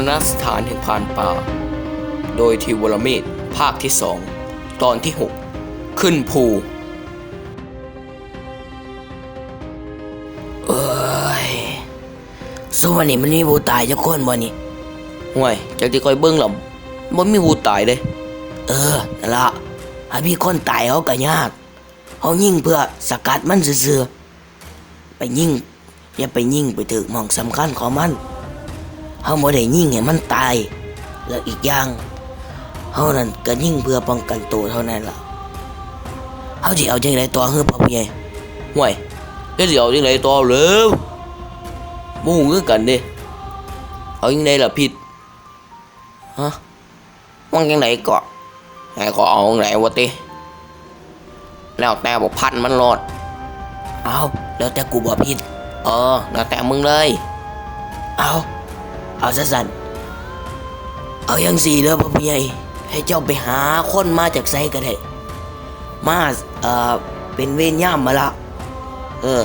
ภัยลึกลับมรณสถานแห่งพรานป่า โดยทีวรเมธภาคที่สองตอนที่ 6 ขึ้นภู เอ้ยสู้วันนี้มันมีผู้ตายจะคนบ่นี่ห่วยจากที่คอยเบิ้งหล่ะบ่มีผู้ตายเลย เออนั่นละถ้ามีคนตายเขาก็ยากเขายิงเพื่อสกัดมันซื่อๆไปยิงอย่าไปยิงไปถึงหมองสำคัญของมัน เขาบ่ได้ยิงให้มันตาย แล้วอีกอย่างเขานั่นก็ยิงเพื่อป้องกันตัวเท่านั้นล่ะเขาจะเอาจังไดต่อเฮือพ่อผู้ใหญ่ห่วยก็สิเอาจังไดต่อเร็วบ่ฮู้คือกันเด้เอาจังไดล่ะผิดฮะว่างจังไดก็ให้ก็เอาจังไดวะติแล้วแต่บ่พันมันรอดเอาแล้วแต่กูบ่ผิดเออแล้วแต่มึงเลย เอา เอาซะสันเอายังสี่เด้อพ่อผู้ใหญ่ให้เจ้าไปหาคนมาจากไสก็ได้มาเอ่อเป็นเวรย่ามมาละเออ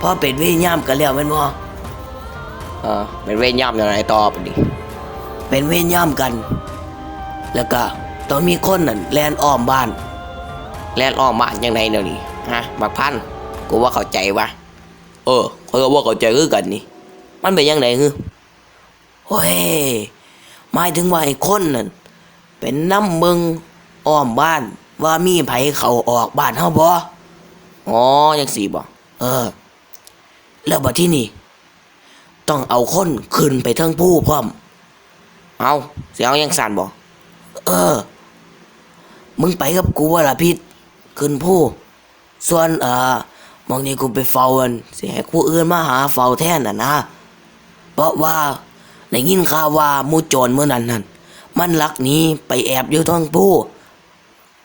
พอเป็นเวรย่ามกันแล้วแมันบ่เออเป็นเวรย่ำยังไงต่อไปดิเป็นเวรย่ามกัน แล้วก็ต้องมีคนนั่นแลนอ้อมบ้านแล่นออกมาจังไดเดี๋ยวนี้ฮะบักพันกูว่าเข้าใจวะเออเขาก็ว่าเข้าใจคือกันนี่มันเป็นยังไงฮึ โอ้ยหมายถึงว่าไอ้คนนั่นเป็นน้ำมึงอ้อมบ้านว่ามีไผเขาออกบ้านเฮาบ่อ๋อยังสี่บ่เออ แล้วบัดที่นี่ ต้องเอาคนขึ้นไปเทั้งผู้พร้อม เอาเสียงยังสั่นบ่เออ มึงไปกับกูว่าล่ะพิษขึ้นผู้ ส่วนเอ่อมองนี่กูไปเฝ้าอันสิให้กูอื่นมาหาเฝ้าแทนน่ะนะ เพราะว่า ได้ยินข่าวว่ามูโจรเมื่อนั้นนั่นมันลักนี้ไปแอบอยู่ท้องผู้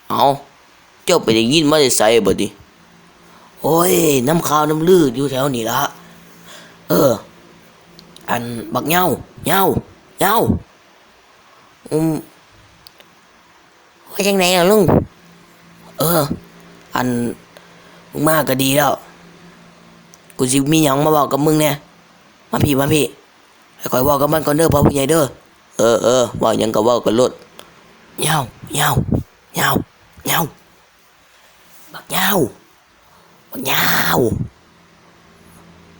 เอาเจ้าไปได้ยินมาได้ใส่บ่ดิโอ้ย น้ำข่าวน้ำลืออยู่แถวนี้ละเออ อันบักเงาเงาเงาอืมว่าจังไหนล่ะลุง เออ อันมึงมาก็ดีแล้ว กูสิมีหยังมาบอกกับมึงเนี่ย มาพี่มาพี่ ให้คอยบอกกับมันก่อนเด้อพ่อผู้ใหญ่เด้อเออเออว่าหยังก็เว่ากันโลดเหงาเหงาเหงาเหงาบักเหงาบักเหงา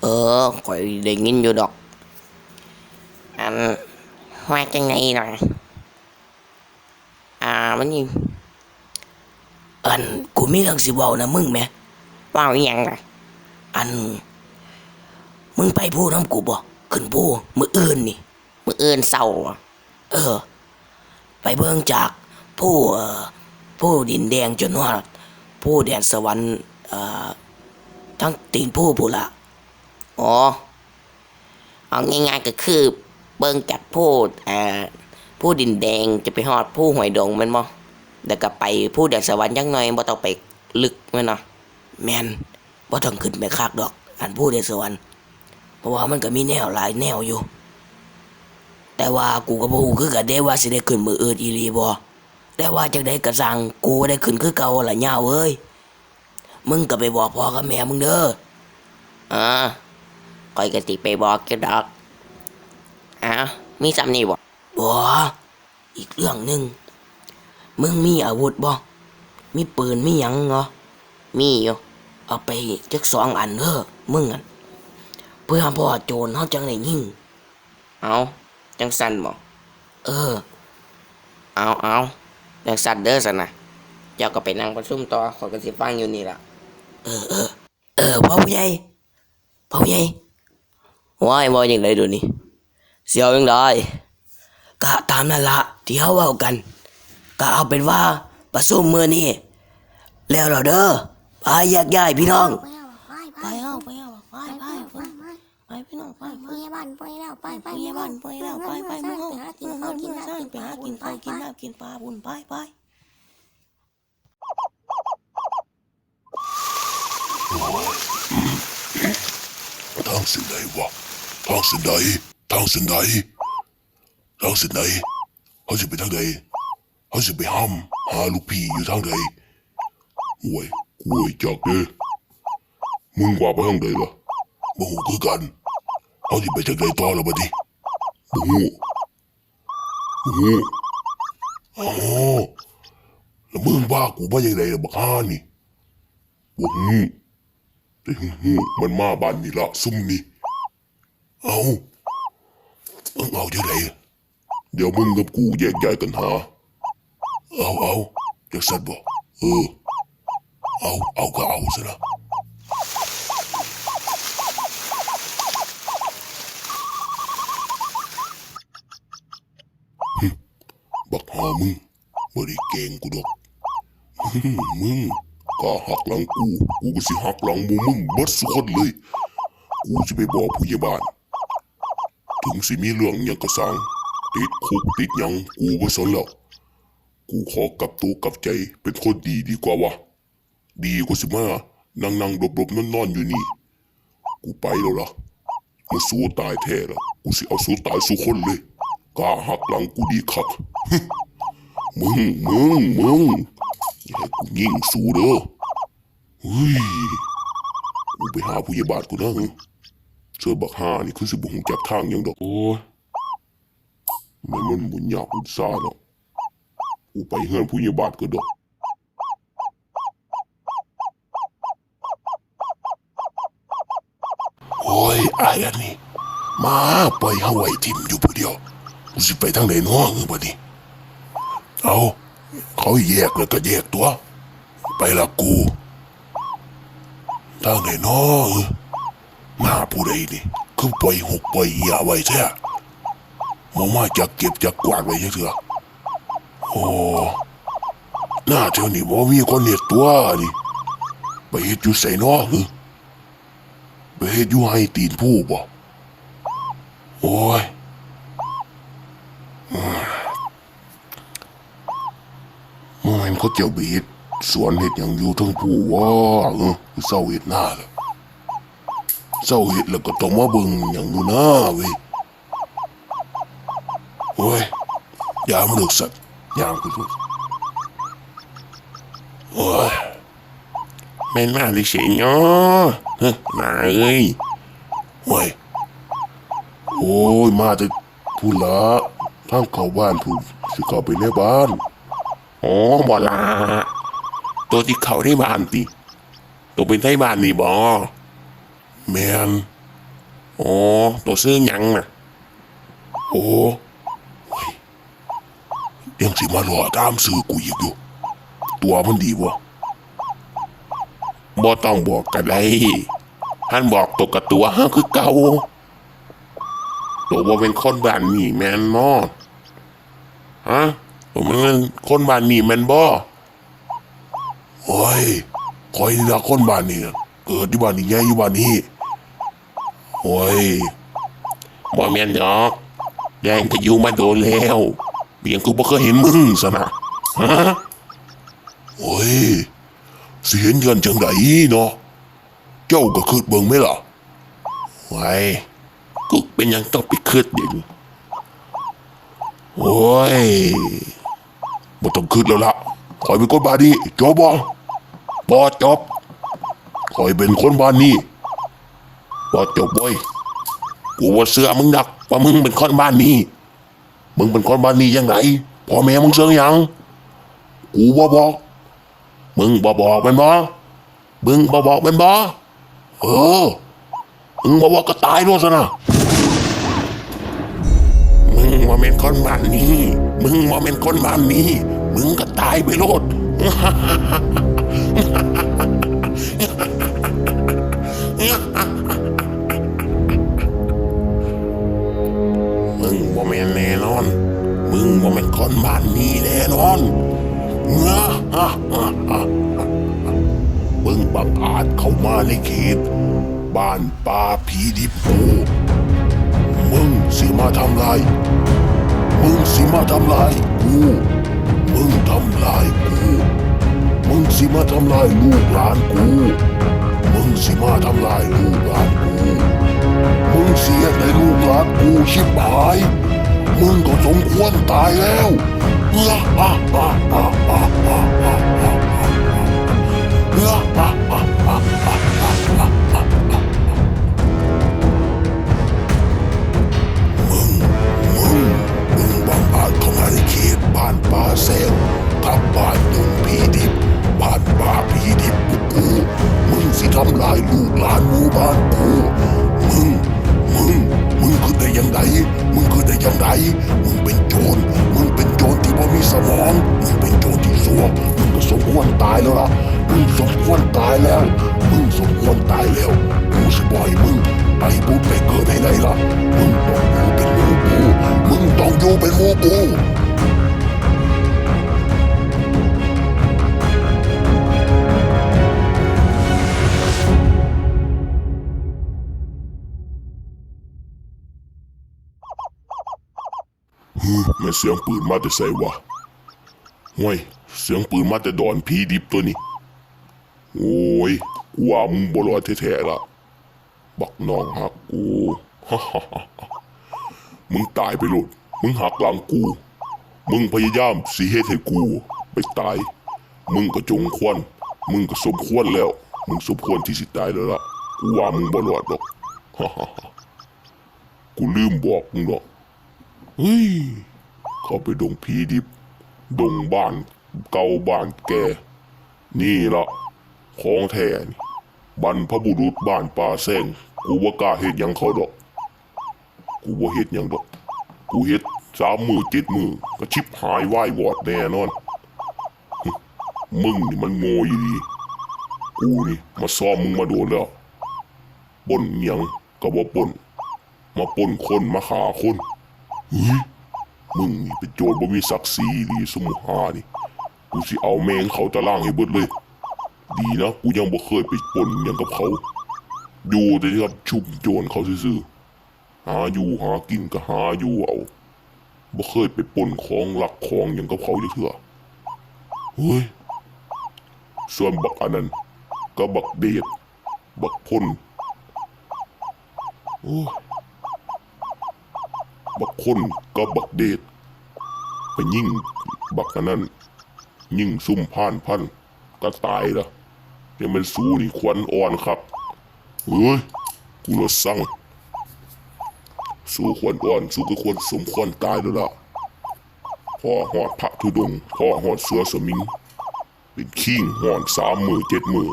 เออข่อยได้ยินอยู่ดอกอันว่าจังไงหน่อยอ่ามันนี่อันกูมีเรื่องสิเว้านะมึงแหมเว่าอีหยังล่ะอัน มึงไปพูดน้ำกูบ่ ขึ้นผู้มืออื่นนี่มืออื่นเศร้าเออ ไปเบิ่งจากผู้ผู้ดินแดงจนว่าผู้แดนสวรรค์เออทั้งตีนผู้ผู้ละอ๋อเอาง่ายๆก็คือ เบิ่งจากผู้อ่าผู้ดินแดงจะไปฮอดผู้หวยดงม่นบ่แล้วก็ไปผู้แดนสวรรค์จังหน่อยบ่ต้องไปลึกแม่นเนาะแมนบ่ต้องขึ้นไปคากดอก อันผู้แดนสวรรค์ เพราะว่ามันก็มีแนวหลายแนวอยู่ แต่ว่ากูก็บ่ฮู้คือกันเด้ว่าสิได้ขึ้นมืออื่นอีหลีบ่แต่ว่าจังได๋ก็สั่งกูได้ขึ้นคือเก่าล่ะย่าเอ้ยมึงก็ไปบอกพ่อกับแม่มึงเด้ออ่าคอยกติไปบอกเกี่ยวดอกอ้าวมีสำนี่บ่บ่อีกเรื่องหนึ่งมึงมีอาวุธบ่มีปืนมีหยังเหรอมีอยู่เอาไปจักสองอันเด้อมึงอะเพื่อพ่อโจรเขาจังได้ยิงเอาจังสันบ่เออ เอาเอาจังสันเด้อสันนะเจ้าก็ไปนั่งประชุมต่อขอยก็สิฟังอยู่นี่ล่ะเออเออเออพ่อผู้ใหญ่พ่อผู้ใหญ่ว้ายบ่ยังไดดูนี่เสียวยังได้ก็ตามนั่นละที่เขาเว้ากัน ก็เอาเป็นว่าประสุมมือนี่แล้วเราเด้อไปแยกย้ายพี่น้อง ไปเอาไปเอาไปไปไปไปพี่น้องไปไป ไป บ้านไปแล้วไปไปไปบ้านไปแล้วไปไปมึงเอาหากินมึงข้าเอาวกินเมื่อน้ำสร้างไปหากินข้าวกินน้ำกินปลาบุญไปไปทางสินไหนวะทางสินไหนทางสินไหนทางสินไหนเขาจะไปทางใดเขาจะไปห้ามหาลูกพี่อยู่ทางใดโอ้ยกล้วยจากเด้มึงว่าไปทางใดล่ะบ่หูคือกัน เขาจะไปจากไหนต่อแล้วบัดนี้บูฮูบูฮูอ๋อแล้วมึงว่ากูว่าอย่างไรละบักฮานี่บูฮูแต่ฮูมันมาบ้านนี่ละซุ่มนี่เอามึงเอาอย่างไรเดี๋ยวมึงกับกูแยกย้ายกันหา เอาเอาจักสันบอกเออ เอาเอาก็เอาซะนะหึ บักหามึงบ่ได้เก่งกูดอกมึงก็หักหลังกูกูก็สิหักหลังหมูมึงเบิดสุคนเลย กูจะไปบอกผู้ใหญ่บ้าน ถึงสิมีเรื่องหยังกระสังติดคุกติดยังกูบ่สนแล้วกูขอกลับตัวกลับใจเป็นคนดีดีกว่าวะดีกว่าสิมานั่งนั่งๆหลบหลบนอนนอนอยู่นี่ กูไปแล้วล่ะมาสู้ตายแท้ละกูสิเอาสู้ตายสู้คนเลย กล้าหักหลังกูดีคัก มึง มึง มึงอย่าให้กูยิงสู้เด้อเฮ้ยกูไปหาผู้ใหญ่บ้านกูนะเจอบักห่านี่คือสิบุหงจักทางหยังดอก โอ้ยแมันมันบุญยากบุญซาเนาะกูไปเฮือนผู้ใหญ่บ้านก็ดอกโอ้ยไอ้อันนี้มาปล่อยเฮาไว้ทิมอยู่ผู้เดียว กูสิไปทางไหนน้องบัดนี้เอาเขาแยกแล้วก็แยกตัว ไปละกูทางไหนน้องมาผู้ใดนี่คือปล่อยหกปล่อยเหียไว้แท้มองมาจากเก็บจากวาดไว้เถอะโอ้หน้าเท่านี้บ่มีคนเห็ดตัวนี่ไปเฮ็ดอยู่ใส่น้อหรือไปเฮ็ดอยู่ให้ตีนผู้บ่โอ้ยอืมมัน เจ้าไปเฮ็ดสวนเฮ็ดอย่างอยู่ทั้งผู้ว่าเออเศร้าเฮ็ดหน้าแล้วเศร้าเฮ็ดแล้วก็ต้องมาเบิ่งอย่างอยู่หน้าเว้ยโอ้ยอย่ามาลิกสัตว์ย่างไปทุกโอ้ยแม่นมาลิเสียเนาะฮ้ยมาเอ้ยโอ้ยโอ้ยมาแต่พูดละทางเข้าบ้านพูดสิเข้าไปในบ้าน อ๋อบ่ละตัวที่เข้าในบ้านติตัวเป็นไทบ้านนี่บ่แมนอ๋อตัวซื้อหยังน่ะ โอ้ยังสิมาหล่อตามซื้อกูอีกอยู่ตัวมันดีวะบ่ต้องบอกกันได้ท่านบอกตัวกับตัวห้าคือเก่าตัวว่เป็นคนบ้านนี่แมนมอฮะ ตัวมันเป็นคนบ้านนี่แมนบ่โอ้ยคอยนี่ละคนบ้านนี่เกิดที่บ้านนี่ใหญ่อยู่บ้านนี้โอ้ยบ่แม่นดอกแดงก็อยู่มาโดนแล้วเบียงกูบ่เคยเห็นมึงซะนะฮะโอ้ยสิเห็นกันจังไดเนาะเจ้าก็คืดเบิ่งไหมล่ะไว้กูเป็นยังต้องไปคืดเดี๋ยวนี้โอ้ย บ่ต้องคืดแล้วล่ะคอยเป็นคนบ้านนี้จบบ่บ่จบคอยเป็นคนบ้านนี้บ่จบเว้ยกูว่าเสื้อมึงดักว่ามึงเป็นคนบ้านนี้ มึงเป็นคนบ้านนี้ยังไงพ่อแม่มึงเสือยังกูบ่บอกมึงบ่บอกมันบ่มึงบ่บอกมันบ่เออมึงบ่บอกก็ตายด้วยซะนะ มึงบ่เป็นคนบ้านนี้ มึงบ่เป็นคนบ้านนี้ มึงก็ตายไปโลดมึงบ่แม่นแน่นอน มึงบ่แม่นคนบ้านนี้แน่นอนงะฮะฮะฮะมึงบังอาจเข้ามาในเขต บ้านป่าผีดิบโปมึงสิมาทำลาย มึงสิมาทำลายกูมึงทำลายกูมึงสิมาทำลายลูกหลานกูมึงสิมาทำลายลูกหลานกูมึงเสียในลูกหลานกูชิบหายมึงก็สมควรตายแล้ว เสียงปืนมาแต่ใส่วะห่วยเสียงปืนมาแต่ดอนผีดิบตัวนี้โอ้ยกูว่ามึงบ่รอดแท้ๆละบักน้องหักกูมึงตายไปโลดมึงหักหลังกู มึงพยายามสีเฮ็ดให้กูไปตาย มึงก็จงควรมึงก็สมควรแล้ว มึงสมควรที่สิตายแล้วล่ะกูว่ามึงบ่รอดดอกกูลืมบอกมึงดอกเฮ้ย เขาไปดงผีดิบ ดงบ้านเก่าบ้านแกนี่ละของแท้นี่บรรพบุรุษบ้านป่าแซงกูว่ากล้าเฮ็ดหยังเขาดอก กูว่าเฮ็ดหยังดอก กูเฮ็ดสามมือเจ็ดมือก็ชิบหายไหววอดแน่นอน มึงนี่มันโง่อยู่ดีกูนี่มาซ้อมมึงมาโดนแล้วปล้นหยังก็บ่ปล้นมาปล้นคนมาฆ่าคนเฮ้ย มึงนี่เป็นโจรบ่มีศักดิ์ศรีดีสมุหานี่กูสิเอาแมงเขาตะล่างให้เบิดเลย ดีนะกูยังบ่เคยไปปนหยังกับเขา อยู่แต่ที่กับชุมโจรเขาซื่อหาอยู่หากินก็หาอยู่เอาบ่เคยไปปนของหลักของหยังกับเขาเถื่อเฮ้ยส่วนบักอันนั้นก็บักเดชบักพ่นโอ้ บักคนก็บักเดชไปยิ่งบักอันนั้น ยิ่งซุ่มพ่านพันก็ตายละยังเป็นสู้นี่ขวัญอ่อนครับเฮ้ยกูรถสั่งสู้ขวัญอ่อน สู้ก็ควรสมควรตายแล้วล่ะพ่อหอดพระธุดงพ่อหอดเสือสมิง เป็นขิงหอนสามมือเจ็ดมือ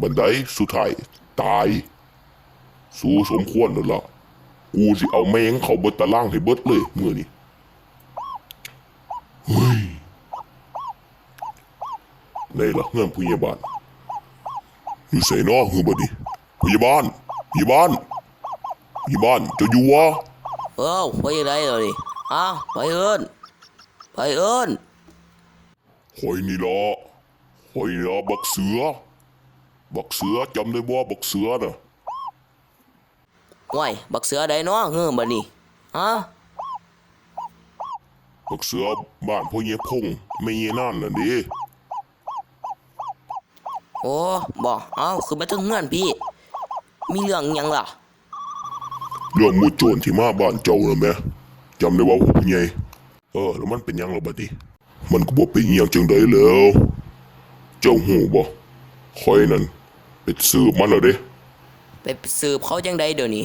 บันไดสุดท้ายตาย สู้สมควรแล้วล่ะ กูสิเอาแมงเขาเบิดตะล่างให้เบิดเลยเมื่อนี้เฮ้ยในละเงื่อนพยาบาลอยู่ใส่นอกคือบ่ดิพยาบาลพยาบาลพยาบาลเจะอยู่วะเอ้าไปยังไงเหรอนี่อ้าวไปเอิ้นไปเอิ้นคอยนี่ละคอยนี่ละบักเสือบักเสือจำได้บ่บักเสือน่ะ ห่วยบักเสือใดเนาะเฮ้อบัดนี้ฮะบักเสือบ้านพ่อเยพงไม่เยนั่นน่ะดิโอ้บอกเอ้าคือไปถึงเฮือนพี่ มีเรื่องหยังล่ะ เรื่องหมูโจรที่มาบ้านเจ้าน่ะแม่จำได้ว่าพ่อใหญ่เออ แล้วมันเป็นหยังหรอบัดนี้มันก็บ่เป็นอิหยังจังใดแล้ว เจ้าหูบ่คอยนั่นไปสืบมันแล้วเด้ ไปสืบเขาจังใดเดี๋ยวนี้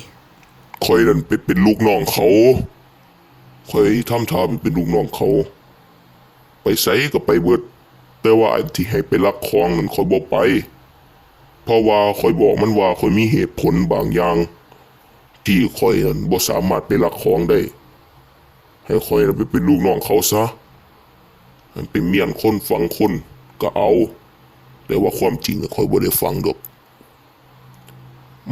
คอยนั่นไปเป็นลูกน้องเขาคอยทำท่าไปเป็นลูกน้องเขา ไปไสก็ไปเบิด แต่ว่าอันที่ให้ไปลักของนั่นคอยบ่ไป เพราะว่าคอยบอกมันว่าคอยมีเหตุผลบางอย่าง ที่คอยนั่นบ่สามารถไปลักของได้ ให้คอยนั่นไปเป็นลูกน้องเขาซะมันเป็นเมียนคนฟังคนก็เอา แต่ว่าความจริงคอยบ่ได้ฟังดอก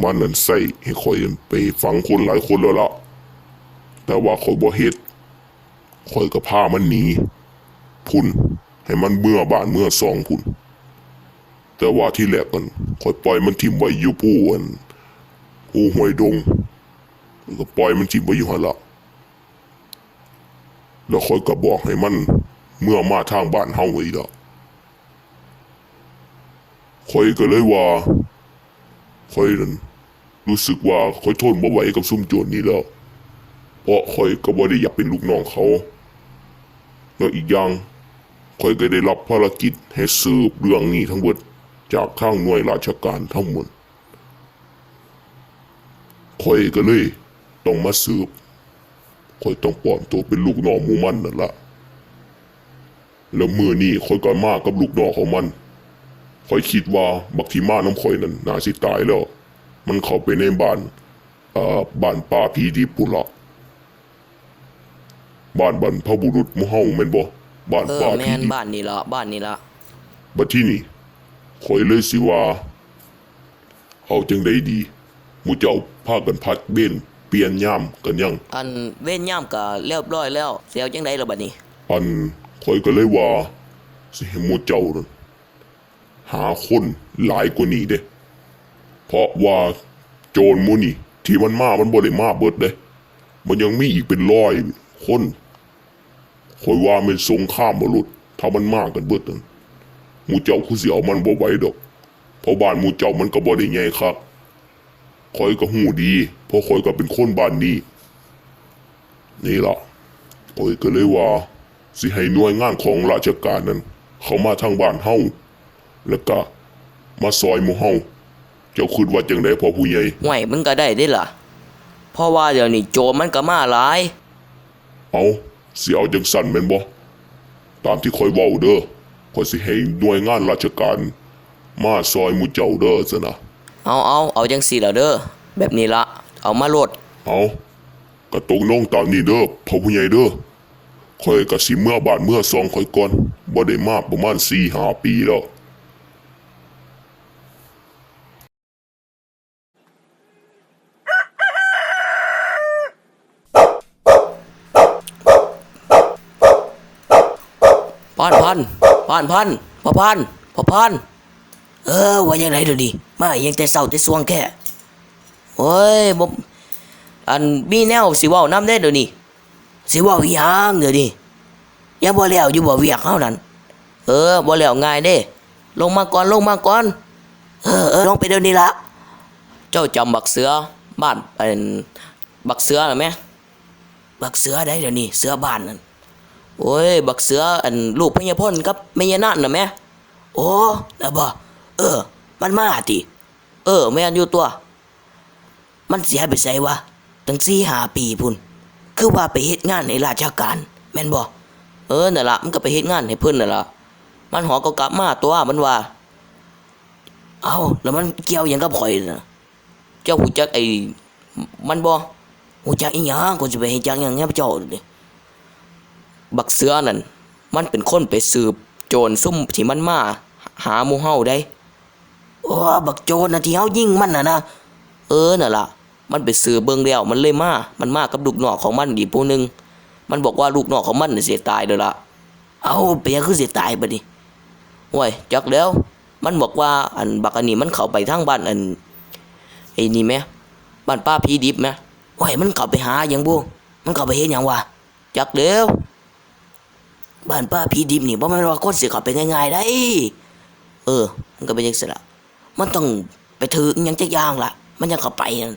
มันนั่นใส่ให้คอยไปฟังคนหลายคนแล้วล่ะ แต่ว่าคอยบ่เฮ็ดคอยก็พามันหนี พุ่น ให้มันเมื่อบานเมื่อสองพุ่น แต่ว่าที่แรกกันคอยปล่อยมันทิ่มไว้อยู่ผู้อันผู้ห้วยดง ก็ปล่อยมันทิ่มไว้อยู่หั่นละแล้วคอยก็บอกให้มัน เมื่อมาทางบ้านเฮาไว้ละคอยก็เลยว่าคอยนั้น รู้สึกว่าคอยทนบ่ไหวกับซุ่มโจรนี้แล้ว เพราะคอยก็บ่ได้อยากเป็นลูกน้องเขาแล้วอีกอย่างคอยก็ได้รับภารกิจให้สืบเรื่องนี้ทั้งหมดจากทางหน่วยราชการทั้งหมดคอยก็เลยต้องมาสืบคอยต้องปลอมตัวเป็นลูกน้องมูมันนั่นละแล้วมือนี้คอยก็มากับลูกน้องของมันคอยคิดว่าบักที่มาน้ำคอยนั่นน่าสิตายแล้ว มันเข้าไปในบ้านเอ่อบ้านป่าผีดีปุนละบ้านบรรพบุรุษหมู่เฮาแม่นบ่บ้านเออป่าแมผีนบ้านนี่ละบ้านนี่ละบัดที่นี่ข่อยเลยสิว่า เอาจังไดดีหมู่เจ้าพากันพัดเบนเปลี่ยนยามกันยัง อันเว้นย่ามก็เรียบร้อยแล้วเสียวจังไดล่ะบัดนี้ อันข่อยก็เลยว่าสิให้หมู่เจ้านั่นหาคนหลายกว่านี้เด้ เพราะว่าโจรมูนี่ ที่มันมามันบ่ได้มาเบิดเด้มันยังมีอีกเป็นร้อยคนข่อยว่ามันสงครามบ่หลุดถ้ามันมากันเบิดนั่นมู่เจ้าคือสิเอามันบ่ไหวดอกเพราะบ้านมู่เจ้ามันก็บ่ได้ใหญ่ครับข่อยก็หูดีเพราะข่อยก็เป็นคนบ้านนี้ นี่ล่ะข่อยก็เลยว่า สิให้หน่วยงานของราชการนั้น เขามาทางบ้านเฮาแล้วก็มาซอยมู่เฮา เจ้าคิดว่าจังไดพอผู้ใหญ่ห่วยมันก็ได้เด้ล่ะเพราะว่าเดี๋ยวนี้โจรมันก็มาหลาย เอาสิเอาจังสั่นแม่นบ่ตามที่ข่อยเว้าเด้อข่อยสิให้หน่วยงานราชการ มาซอยหมู่เจ้าเด้อซะนะเอาเอาเอาจังสี่แล้วเด้อแบบนี้ละเอามาโลดเอากระตกน้องตามนี้เด้อพ่อผู้ใหญ่เด้อข่อยก็สิเมื่อบาทเมื่อซองข่อยก่อนบ่ได้มาประมาณ4-5ปีแล้ว พานพันพานพันพอพันพอพันเออว่ายังไงเดี๋ยวนี้มายังแต่เศร้าแต่สวงแค่โอ้ยบ่อันมีแนวสิว้าน้ำได้เดี๋ยวนี้สิว่าอีหยังเดี๋ยวนี้ยังบ่แล้วอยู่บ่เวียกเฮานั่นเออบ่แล้วง่ายเด้ ลงมาก่อนลงมาก่อน เออเออลงไปเดี๋ยวนี้ละเจ้าจำบักเสือบ้านเป็นบักเสือหรือไหมบักเสือได้เดี๋ยวนี้เสือบ้านนั่น โอ้ย บักเสืออันลูกพญาพ่นกับแม่ยานาคน่ะแม่โอ้แล้วบ่เออ มันมาติเออแม่นอยู่ตัว มันเสียไปไสวะตั้งสี่หาปีพุ่น คือว่าไปเฮ็ดงานในราชการ แม่นบ่เออนั่นละมันก็ไปเฮ็ดงานให้เพิ่นนั่นละมันหอก็กลับมาตัวมันว่า เอาแล้วมันเกี่ยวยังกับข่อยนะเจ้าฮู้จักไอ้มันบ่ฮู้จักอีหยังก็สิไปเฮ็ดจักหยังแง่เจ้านี่ บักเสือนั่นมันเป็นคนไปสืบ โจรซุ่มที่มันมาหาหมูเฮาได้โอ้บักโจรน่ะที่เฮายิงมันน่ะนะเออนั่นล่ะ มันไปสืบเบิ่งแล้วมันเลยมามันมากับลูกนองของมันอีกผู้หนึงมันบอกว่าลูกนองของมันน่ะสิตายเด้อล่ะเอาไปยังคือสิตายบัดนี้โอ้ยจักแล้ว มันบอกว่าอันบักอันนี้มันเข้าไปทางบ้านอันไอ้นี่แหมบ้านป้าผีดิบแหมโอ้ยมันเข้าไปหาหยังบ่มันเข้าไปเฮ็ดหยังวะจักแล้ว บ้านป้าผีดิบนี่บ่แม่นว่าคนสิเข้าไปง่ายๆได้ เออ มันก็เป็นจังซี่ล่ะมันต้องไปถือหยังจักอย่างล่ะ มันยังเข้าไปนั่น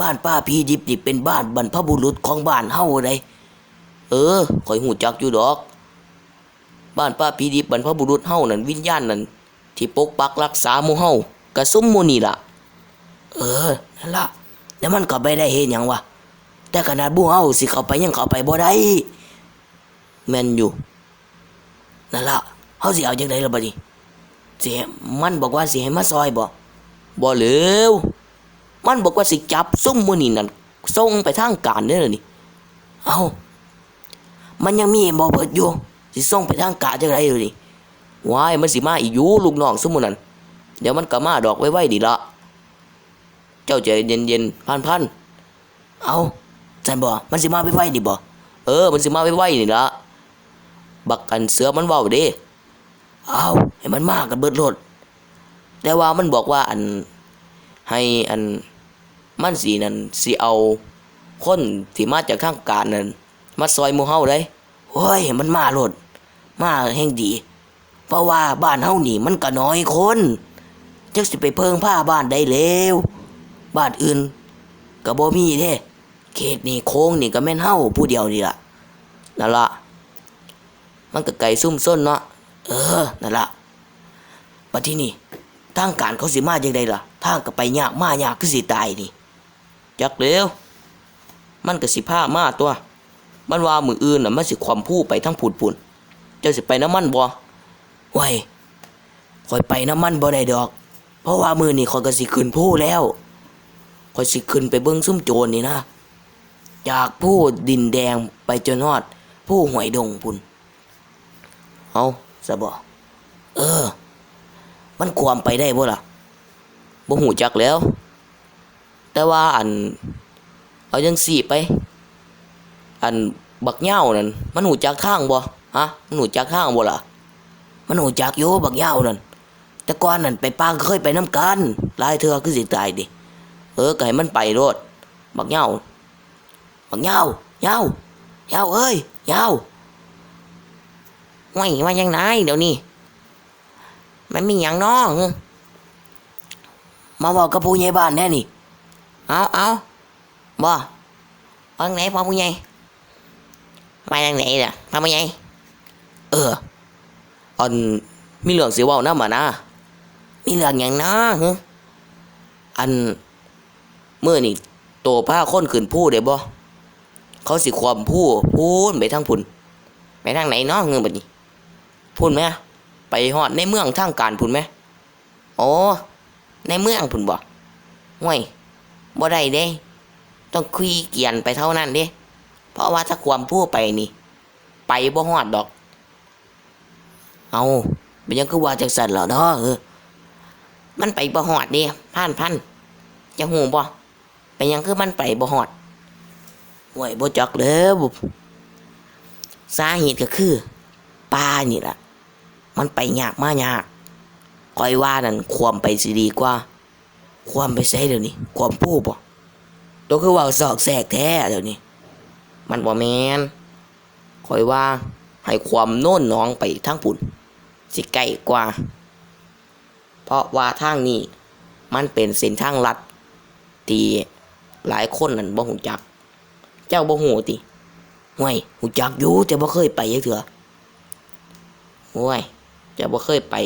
บ้านป้าผีดิบนี่เป็นบ้านบรรพบุรุษของบ้านเฮาเด้เออข่อยหูจักอยู่ดอก บ้านป้าผีดิบบรรพบุรุษเฮานั่นวิญญาณนั่นที่ปกปักรักษาหมู่เฮากระซุ่มหมู่นี่ล่ะ เออนั่นล่ะแล้วมันเข้าไปได้เฮ็ดหยังวะแต่ขนาดบูเฮาสิเข้าไปยังเข้าไปบ่ได้ แมนอยู่นั่นละเฮาสิเอาจังไดล่ะบัดนี้สิมันบอกว่าสิให้มาซอยบ่บ่เหลวมันบอกว่าสิจับซุ่มมู่นี่นั่นส่งไปทางการเด้อนี่เอามันยังมีบ่เบิดอยู่สิส่งไปทางการจังไดอยู่นี่ว้ายมันสิมาอีกอยู่ลูกน้องซุ่มมู่นั่นเดี๋ยวมันก็มาดอกไว้ๆดีละเจ้าใจเย็นๆพันๆเอาจันบ่มันสิมาไวๆนี่บ่เออมันสิมาไว้ๆนี่ละ บักกันเสือมันเว้าเด้เอาให้มันมากกันเบิดโลดแต่ว่ามันบอกว่าอันให้อันมันสีนั่นสิเอาคนที่มาจากทางการนั่นมาซอยมู่เฮาได้โอ้ยมันมาโลดมาแห่งดี เพราะว่าบ้านเฮานี่มันก็น้อยคนจักสิไปเพิงผ้าบ้านได้แล้วบ้านอื่นก็บ่มีเด้เขตนี่โค้งนี่ก็แม่นเฮาผู้เดียวนี่ล่ะนั่นล่ะ มันก็ไก่ซุ่มส้นเนาะเออนั่นละบัดที่นี่ทางการเขาสิมาจังไดล่ะทางก็ไปยากมายากคือสิตายนี่จักเร็วมันก็สิพามาตัว มันว่ามืออื่นน่ะมันสิความผู้ไปทั้งผุดปุ่นเจ้าสิไปน้ำมันบ่ไว้คอยไปน้ำมันบ่ได้ดอก เพราะว่ามือนี่คอยก็สิขึ้นผู้แล้วคอยสิขึ้นไปเบิ้งซุ่มโจรนี่นะ จากผู้ดินแดงไปจนฮอด ผู้หวยดงพุ่น เอาซะบ่เออ มันความไปได้บ่ล่ะบ่หูจักแล้ว แต่ว่าอัน เอาจังสี่ไป อันบักเหย้านั่นมันหูจักทางบ่ฮะมันหูจักทางบ่ล่ะ มันหูจักโยบักยานั่นแต่ก่อนนั่นไปป้างเคยไปน้ำกันหลายเทื่อคือสิตายดิเออก็ให้มันไปโลดบักเหย้าบักยาวยาวยาเอ้ยยา ห่วยว่าจังไดเดี๋ยวนี้มันมีหยังน้องมาบอกกับผู้ใหญ่บ้านแน่นี่ เอาเอาบ่ว่าจังไหนพ่อผู้ใหญ่มาจังไหนล่ะพ่อผู้ใหญ่เอออันมีเรื่องสิว้านำอะนะมีเรื่องหยังนะฮะอันเมื่อนี่โตผ้าค้นขึ้นผู้ได้บ่เขาสิความผู้พูนไปทางพุ่นไปทางไหนเนาะเงินบัดนี้ พุ่นไหมไปฮอดในเมืองทางการพุ่นไหมโอ้ในเมืองพุ่นบ่ห่วยบ่ได้เด้ ต้องคุยเกียนไปเท่านั้นเด้ เพราะว่าถ้าความผู้ไปนี่ ไปบ่ฮอดดอก เอาเป็นยังคือว่าจังสันเหรอเนาะเออมันไปบ่ฮอดเด้พันพันจะหูบ่เป็นยังคือมันไปบ่ฮอดห่วยบ่จักแล้วบุสาเหตุก็คือปลานี่แหละ มันไปยากมากยากคอยว่านั่นความไปสิดีกว่า ความไปใช้เดี๋ยวนี้ ความผู้บ่ตัวคือว่าสอกแสกแท้เดี๋ยวนี้ มันบ่แมนคอยว่าให้ความโน่นน้องไปทางปุ่น สิใกล้กว่า เพราะว่าทางนี้มันเป็นเส้นทางลัดที่หลายคนนั่นบ่หูจัก เจ้าบ่หูติห่วยหูจักอยู่แต่บ่เคยไปจักเถื่อโอ้ย จ้าบ่เคยไป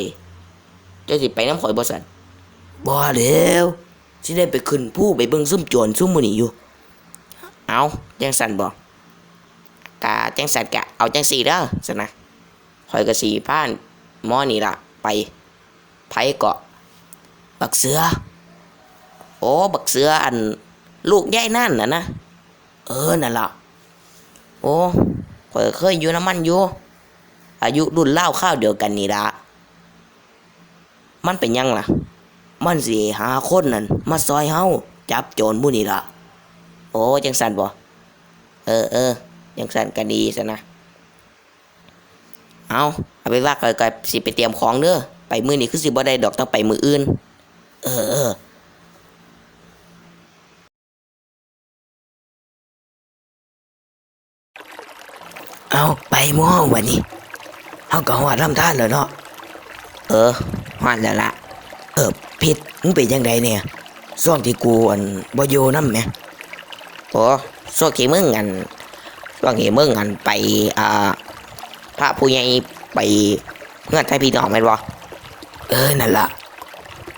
เจ้าสิไปน้ำข่อยบ่สันบ่แล้วสิได้ไปขึ้นผู้ไปเบิ่งซุ่มโจรซุ่มมื้อนี้อยู่ เอาจังสันบ่กะจังสันกะเอาจังสี่เด้อสันนะข่อยก็สีพานหมอนี่ล่ะ ไปไผเกาะ บักเสือ โอ้บักเสืออัน ลูกยายนั่นน่ะนะ เออนั่นล่ะ โอ้ข่อยเคยอยู่น้ำมันอยู่ อายุรุ่นเล่าข้าวเดียวกันนี่ละมันเป็นยังล่ะ มันสิหาคนนั่นมาซอยเฮาจับโจรผู้นี้ล่ะโอ้จังสันบ่เออเออจังสันก็ดีซะนะเอาเอาไปว่าก็ก็สิไปเตรียมของเด้อไปมือนี้คือสิบ่ได้ดอกต้องไปมืออื่น เออเออเอาไปหม้อวันนี้ เฮาก็ฮอดลำธารแล้วเนาะ เออฮอดแล้วล่ะเออพิษมึงเป็นจังไดเนี่ยช่วงที่กูอันบ่อยู่นำแหมโอ้โซกี้มึงอันช่วงนี้มึงอันไปอ่าพระผู้ใหญ่ไปเงื่อนไทยพี่น้องแม่นบ่เออนั่นล่ะ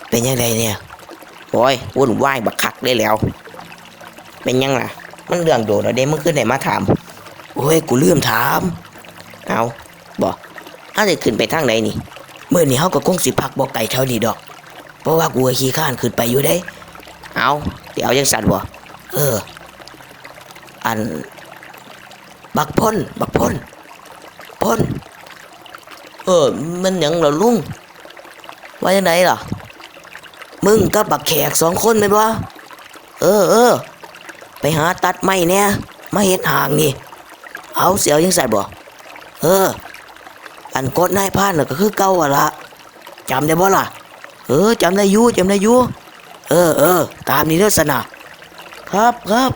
เป็นจังไดเนี่ยโอ้ยวุ่นวายบักคักได้แล้ว เป็นหยังล่ะ มันเรื่องโดดแล้วเด้มึงขึ้นไหนมาถามโอ้ยกูลืมถาม เอาบอก ถ้าจะขึ้นไปทางไหนนี่มื้อนี้เฮาก็คงสิพักบ่ไกลเท่านี้ดอก เพราะว่ากูก็ขี้ข้านขึ้นไปอยู่เด้ เอาเดี๋ยวยังสัตว์บ่เออ อัน บักพ่นบักพ่นพ่นเออ มันหยังเหราลุงว่าจังไดล่ะ มึงกับบักแขกสองคนไหมนบ่เออเออไปหาตัดไม้เนี่ยมาเฮ็ดหางนี่ เอาเสียวยังใส่บ่เออ อันกดนายพานน่ะก็คือเก่าอะละจำได้บ่ล่ะ เออจำได้อยู่จำได้อยู่เออเออตามนี้เด้อสนะครับครับ